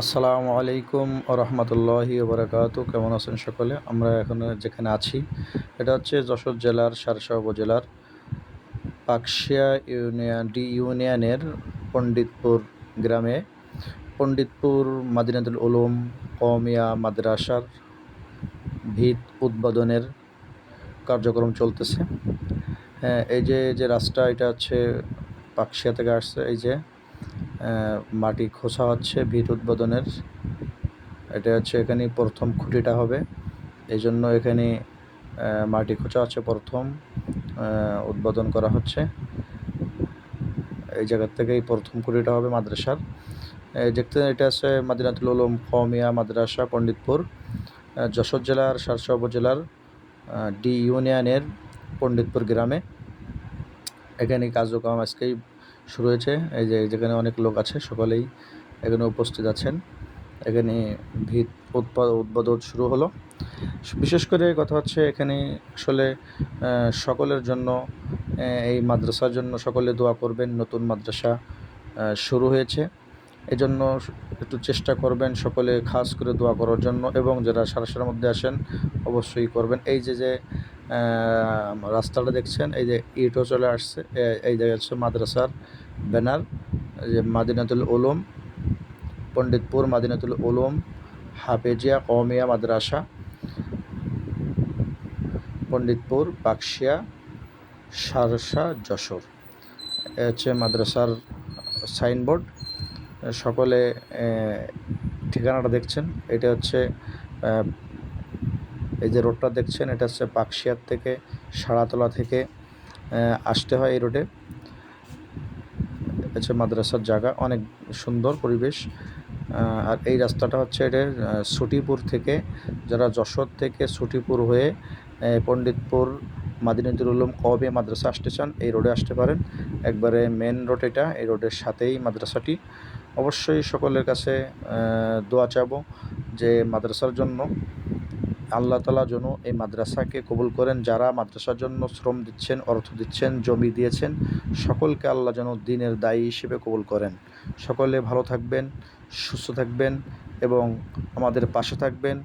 আসসালামু আলাইকুম রহমতুল্লাহি ওবরাকাত কেমন আছেন সকলে? আমরা এখন যেখানে আছি, এটা হচ্ছে যশোর জেলার সারসা উপজেলার পাকশিয়া ইউনিয়ন, ডি ইউনিয়নের পণ্ডিতপুর গ্রামে। পণ্ডিতপুর মাদিনাতুল উলুম কমিয়া মাদ্রাসার ভিত উদ্বোধনের কার্যক্রম চলতেছে। হ্যাঁ এই যে যে রাস্তা, এটা হচ্ছে পাকশিয়া থেকে আসছে, এই যে মাটি খোসা হচ্ছে, ভিত উদ্বোধনের। এটা হচ্ছে এখানে প্রথম খুঁটিটা হবে। এই জন্য এখানে মাটি খোঁচা হচ্ছে প্রথম উদ্বোধন করা হচ্ছে। এই জায়গার থেকেই প্রথম খুঁটিটা হবে মাদ্রাসার। দেখতে এটা আছে মাদিনাতুল উলুম কমিয়া মাদ্রাসা, পণ্ডিতপুর। যশোর জেলার সারসা উপজেলার ডি ইউনিয়নের পণ্ডিতপুর গ্রামে। এখানে কার্যক্রম আজকেই শুরু হয়েছে। এই যে যেখানে অনেক লোক আছে, সকলেই এখানে উপস্থিত আছেন। এখানে ভিত উৎপাদ উদ্বোধন শুরু হলো। বিশেষ করে কথা হচ্ছে এখানে আসলে সকলের জন্য এই মাদ্রাসার জন্য সকলে দোয়া করবেন। নতুন মাদ্রাসা শুরু হয়েছে। এজন্য একটু চেষ্টা করবেন সকলে খাস করে দোয়া করার জন্য এবং যারা সারাসার মধ্যে আসেন অবশ্যই করবেন। এই যে যে রাস্তাটা দেখছেন, এই যে, ইটও চলে আসছে এই জায়গায় হচ্ছে মাদ্রাসার ব্যানার যে, মাদিনাতুল উলুম, পণ্ডিতপুর মাদিনাতুল উলুম, হাফেজিয়া কমিয়া মাদ্রাসা, পণ্ডিতপুর বাক্সিয়া, সারসা যশোর। এ হচ্ছে মাদ্রাসার সাইনবোর্ড। সকলে ঠিকানাটা দেখছেন। এটা হচ্ছে এই যে রোডটা দেখছেন, এটা হচ্ছে পাকশিয়ার থেকে, সারাতলা থেকে আসতে হয় এই রোডে। হচ্ছে মাদ্রাসার জায়গা, অনেক সুন্দর পরিবেশ। আর এই রাস্তাটা হচ্ছে এটা সুটিপুর থেকে, যারা যশোর থেকে সুটিপুর হয়ে পণ্ডিতপুর, মাদিনাতুল উলুম কবে মাদ্রাসা আসতে চান, এই রোডে আসতে পারেন। একবারে মেন রোড এটা, এই রোডের সাথেই মাদ্রাসাটি। অবশ্যই সকলের কাছে দোয়া চাবো যে মাদ্রাসার জন্য, আল্লাহ তালা যেন এই মাদ্রাসাকে কবুল করেন। যারা মাদ্রাসার জন্য শ্রম দিচ্ছেন, অর্থ দিচ্ছেন, জমি দিয়েছেন, সকলকে আল্লাহ যেন দিনের দায়ী হিসেবে কবুল করেন। সকলে ভালো থাকবেন, সুস্থ থাকবেন এবং আমাদের পাশে থাকবেন।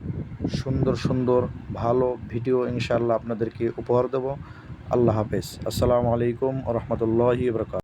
সুন্দর সুন্দর, ভালো ভিডিও ইনশাআল্লাহ আপনাদেরকে উপহার দেব। আল্লাহ হাফেজ। আসসালামু আলাইকুম রহমতুল্লাহি বরকাত